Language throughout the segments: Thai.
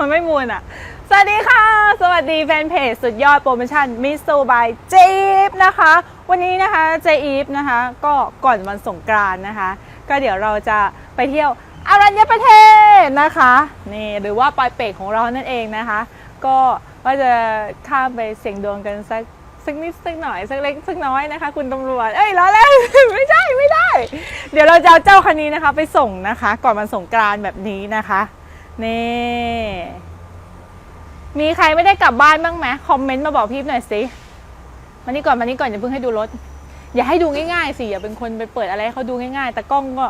มันไม่มูนอะ สวัสดีค่ะ สวัสดีแฟนเพจสุดยอดโปรโมชั่นมิสูบายเจฟนะคะ วันนี้นะคะเจีฟนะคะ ก็ก่อนวันสงกรานต์นะคะ ก็เดี๋ยวเราจะไปเที่ยวอารัญญประเทศนะคะนี่หรือว่าปลายเปกของเรานั่นเองนะคะ ก็ว่าจะข้ามไปเสี่ยงดวงกันสักสักนิดสักหน่อยสักเล็กสักน้อยนะคะ คุณตำรวจ เอ้ยล้อเล่นไม่ใช่ไม่ได้ เดี๋ยวเราจะเอาเจ้าคันนี้นะคะ ไปส่งนะคะ ก่อนวันสงกรานแบบนี้นะคะ นี่ มีใครไม่ได้กลับบ้านบ้างไหมคอมเมนต์มาบอกพี่หน่อยสิมานี่ก่อนมานี่ก่อนอย่าเพิ่งให้ดูรถ อย่าให้ดูง่ายๆสิอย่าเป็นคนไปเปิดอะไรเขาดูง่ายๆแต่กล้องก็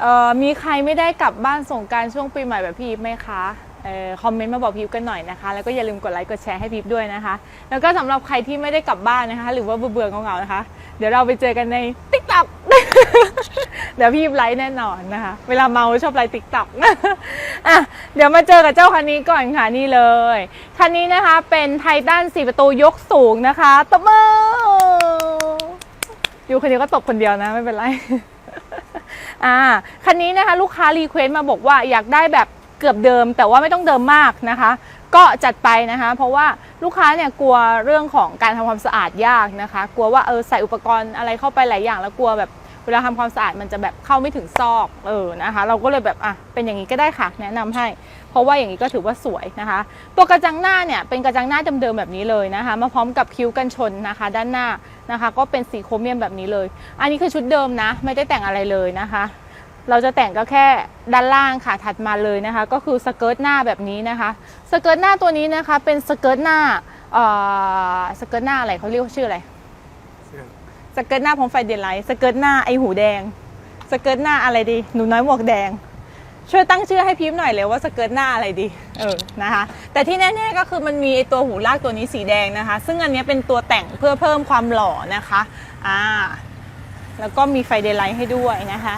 เอ่อมีใครไม่ได้กลับบ้านส่งการช่วงปีใหม่แบบพี่ไหมคะออคอมเมนต์มาบอกพีฟกันหน่อยนะคะ แล้วก็อย่าลืมกดไลค์กดแชร์ให้พีฟด้วยนะคะ แล้วก็สำหรับใครที่ไม่ได้กลับบ้านนะคะ หรือว่าเบื่อๆเงาๆนะคะ เดี๋ยวเราไปเจอกันใน t ิ k t o k เดี๋ยวพี่ไลฟ์แน่นอนนะคะ เวลาเมาชอบไลฟ์ t ิ k t o k อะเดี๋ยวมาเจอกับเจ้าคันนี้ก่อนค่ะนี่เลย คันนี้นะคะเป็นไททัน4ประตูยกสูงนะคะตบมืออยู่คนเดียวก็ตบคนเดียวนะไม่เป็นไรอ่าคันนี้นะคะลูกค้ารีเควสต์มาบอกว่าอยากได้แบบเกือบเดิม แต่ว่าไม่ต้องเดิมมากนะคะ ก็จัดไปนะคะ เพราะว่าลูกค้าเนี่ยกลัวเรื่องของการทำความสะอาดยากนะคะ กลัวว่าเออใส่อุปกรณ์อะไรเข้าไปหลายอย่างแล้วกลัวแบบ เวลาทำความสะอาดมันจะแบบเข้าไม่ถึงซอกเออนะคะ เราก็เลยแบบอะเป็นอย่างนี้ก็ได้ค่ะแนะนำให้ เพราะว่าอย่างนี้ก็ถือว่าสวยนะคะ ตัวกระจังหน้าเนี่ยเป็นกระจังหน้าเดิมๆแบบนี้เลยนะคะ มาพร้อมกับคิ้วกันชนนะคะ ด้านหน้านะคะ ก็เป็นสีโครเมียมแบบนี้เลย อันนี้คือชุดเดิมนะ ไม่ได้แต่งอะไรเลยนะคะเราจะแต่งก็แค่ด้านล่างค่ะถัดมาเลยนะคะ ก็คือสเกิร์ตหน้าแบบนี้นะคะสเกิร์ตหน้าตัวนี้นะคะเป็นสเกิร์ตหน้าเอ่อสเกิร์ตหน้าอะไรเขาเรียกว่าชื่ออะไร สเกิร์ตหน้าพร้อมไฟเดลไลท์สเกิร์ตหน้าไอหูแดง สเกิร์ตหน้าอะไรดี หนูน้อยหมวกแดง ช่วยตั้งชื่อให้พิมพ์หน่อยเลยว่าสเกิร์ตหน้าอะไรดี เออ นะคะ แต่ที่แน่ๆก็คือมันมีไอตัวหูลากตัวนี้สีแดงนะคะ ซึ่งอันนี้เป็นตัวแต่งเพื่อเพิ่มความหล่อนะคะ อ่า แล้วก็มีไฟเดลไลท์ให้ด้วยนะคะ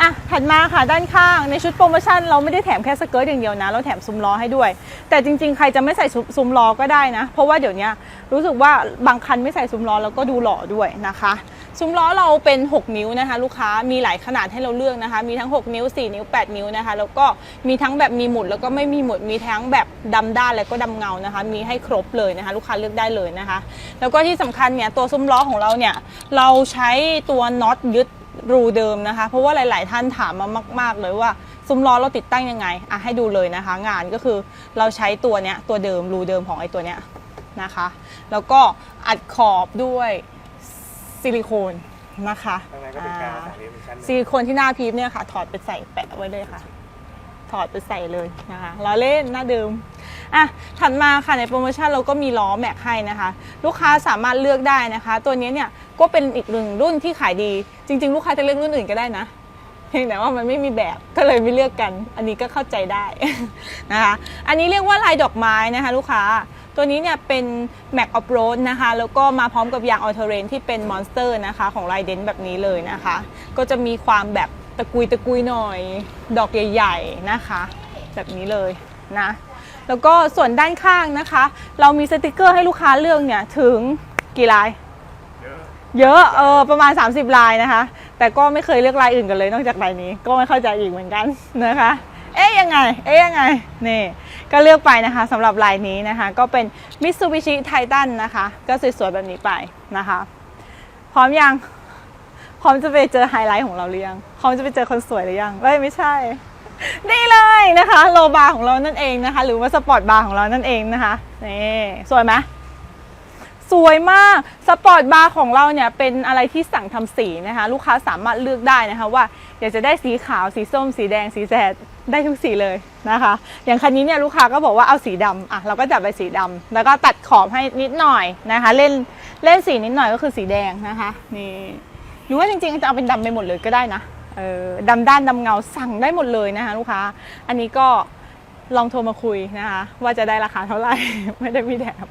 อะถัดมาค่ะด้านข้างในชุดโปรโมชั่นเราไม่ได้แถมแค่สเกิร์ตอย่างเดียวนะ เราแถมซุ้มล้อให้ด้วย แต่จริง ๆ ใครจะไม่ใส่ซุ้มล้อก็ได้นะ เพราะว่าเดี๋ยวนี้รู้สึกว่าบางคันไม่ใส่ซุ้มล้อแล้วก็ดูหล่อด้วยนะคะซุ้มล้อเราเป็น 6 นิ้วนะคะ ลูกค้ามีหลายขนาดให้เราเลือกนะคะ มีทั้ง 6 นิ้ว 4 นิ้ว 8 นิ้วนะคะ แล้วก็มีทั้งแบบมีหมุดแล้วก็ไม่มีหมุดมีทั้งแบบดำด้านแล้วก็ดำเงานะคะ มีให้ครบเลยนะคะ ลูกค้าเลือกได้เลยนะคะ แล้วก็ที่สำคัญเนี่ยตัวซุ้มล้อของเราเนี่ยเราใช้ตัวน็อตยึด รูเดิมนะคะ เพราะว่าหลาย ๆ ท่านถามมามาก ๆ เลยว่าซุ้มล้อเราติดตั้งยังไงอะให้ดูเลยนะคะ งานก็คือเราใช้ตัวเนี้ยตัวเดิมรูเดิมของไอ้ตัวเนี้ยนะคะ แล้วก็อัดขอบด้วยซิลิโคนนะคะข้างในก็เป็นกาวสามเหลี่ยมอีกชั้นหนึ่งซิลิโคนที่หน้าพีฟเนี่ยค่ะ ถอดไปใส่แปะไว้เลยค่ะ ถอดไปใส่เลยนะคะล้อเล่นหน้าเดิมอะถัดมาค่ะในโปรโมชั่นเราก็มีล้อแม็กให้นะคะ ลูกค้าสามารถเลือกได้นะคะ ตัวนี้เนี่ย ก็เป็นอีกหนึ่งรุ่นที่ขายดี จริง ๆ ลูกค้าจะเลือกรุ่นอื่นก็ได้นะเพียงแต่ว่ามันไม่มีแบบก็เลยไม่เลือกกัน อันนี้ก็เข้าใจได้นะคะอันนี้เรียกว่าลายดอกไม้นะคะ ลูกค้าตัวนี้เนี่ยเป็น Mac Off Road นะคะ แล้วก็มาพร้อมกับยางออเทเรนที่เป็น Monster นะคะ ของลายเดนแบบนี้เลยนะคะ ก็จะมีความแบบตะกุยตะกุยหน่อย ดอกใหญ่ๆนะคะ แบบนี้เลยนะแล้วก็ส่วนด้านข้างนะคะ เรามีสติกเกอร์ให้ลูกค้าเลือกเนี่ยถึงกี่ลาย เยอะเอะเออประมาณ 30 ลายนะคะ แต่ก็ไม่เคยเลือกลายอื่นกันเลยนอกจากลายนี้ ก็ไม่เข้าใจอีกเหมือนกันนะคะ เอ๊ยยังไง เอ๊ยยังไงนี่ก็เลือกไปนะคะสำหรับลายนี้นะคะ ก็เป็น Mitsubishi Titan นะคะ ก็สวยๆแบบนี้ไปนะคะ พร้อมยังพร้อมจะไปเจอไฮไลท์ของเราหรือยังพร้อมจะไปเจอคนสวยหรือยังเอ้ยไม่ใช่นี่เลยนะคะ โลบาร์ของเรานั่นเองนะคะ หรือว่าสปอร์ตบาร์ของเรานั่นเองนะคะนี่สวยไหม สวยมาก สปอร์ตบาร์ของเราเนี่ยเป็นอะไรที่สั่งทำสีนะคะ ลูกค้าสามารถเลือกได้นะคะว่าอยากจะได้สีขาวสีส้ม สีแดงสีแสดได้ทุกสีเลยนะคะ อย่างคันนี้เนี่ยลูกค้าก็บอกว่าเอาสีดำอะเราก็จัดไปสีดำแล้วก็ตัดขอบให้นิดหน่อยนะคะ เล่นเล่นสีนิดหน่อยก็คือสีแดงนะคะนี่หรือว่าจริงๆจะเอาเป็นดำไปหมดเลยก็ได้นะเออดำด้านดำเงาสั่งได้หมดเลยนะคะลูกค้า อันนี้ก็ ลองโทรมาคุยนะคะว่าจะได้ราคาเท่าไหร่ ไม่ได้มีแถม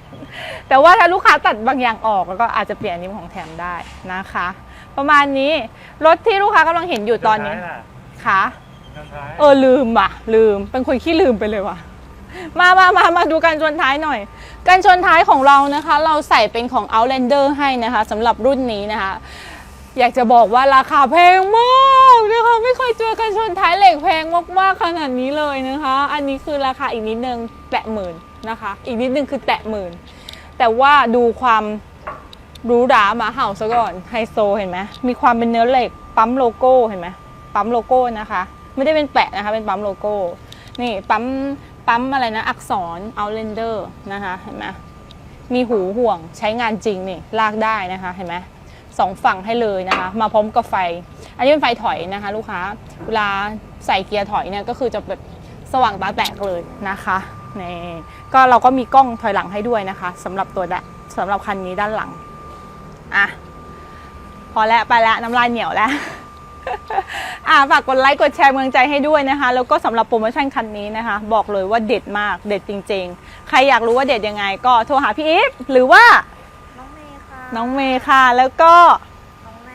แต่ว่าถ้าลูกค้าตัดบางอย่างออกแล้วก็อาจจะเปลี่ยนอันนี้เป็นของแถมได้นะคะ ประมาณนี้รถที่ลูกค้ากำลังเห็นอยู่ตอนนี้ด้าท้ายล่ะค่ะด้านท้ายเออลืมว่ะ ลืมเป็นคนขี้ลืมไปเลยว่ะมามามามาดูการชนท้ายหน่อย การชนท้ายของเรานะคะ เราใส่เป็นของ Outlander ให้นะคะสำหรับรุ่นนี้นะคะ อยากจะบอกว่าราคาแพงมากนะคะไม่เคยเจ มาก ๆ ขนาดนี้เลยนะคะ อันนี้คือราคาอีกนิดนึงแตะหมื่นนะคะ อีกนิดนึงคือแตะหมื่น แต่ว่าดูความหรูหราหมาเห่าซะก่อนไฮโซเห็นไหมมีความเป็นเนื้อเหล็ก ปั๊มโลโก้เห็นไหมปั๊มโลโก้นะคะ ไม่ได้เป็นแปะนะคะ เป็นปั๊มโลโก้ นี่ปั๊มปั๊มอะไรนะ อักษร Outlander นะคะเห็นไหมมีหูห่วงใช้งานจริงนี่ลากได้นะคะเห็นไหมสองฝั่งให้เลยนะคะ มาพร้อมกับไฟ อันนี้เป็นไฟถอยนะคะ ลูกค้าเวลา ใส่เกียร์ถอยเนี่ยก็คือจะแบบสว่างตาแตกเลยนะคะนี่ก็เราก็มีกล้องถอยหลังให้ด้วยนะคะสำหรับตัวดะสำหรับคันนี้ด้านหลังอะพอแล้วไปแล้วน้ำลายเหนียวแล้วอ่าฝากกดไลค์กดแชร์กำลังใจให้ด้วยนะคะ แล้วก็สำหรับโปรโมชั่นคันนี้นะคะ บอกเลยว่าเด็ดมากเด็ดจริง ๆ ใครอยากรู้ว่าเด็ดยังไง ก็โทรหาพี่อีฟหรือว่า น้องเมย์ค่ะน้องเมย์ค่ะ แล้วก็น้องแน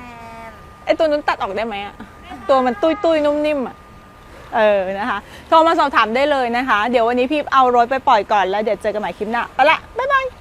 นไอตัวนั้นตัดออกได้ไหมอะตัวมันตุ้ยตุ้ยๆนุ่มนิ่มอะ เออนะคะ โทรมาสอบถามได้เลยนะคะ เดี๋ยววันนี้พี่เอารถไปปล่อยก่อนแล้วเดี๋ยวเจอกันใหม่คลิปหน้าไปละ บ๊ายบาย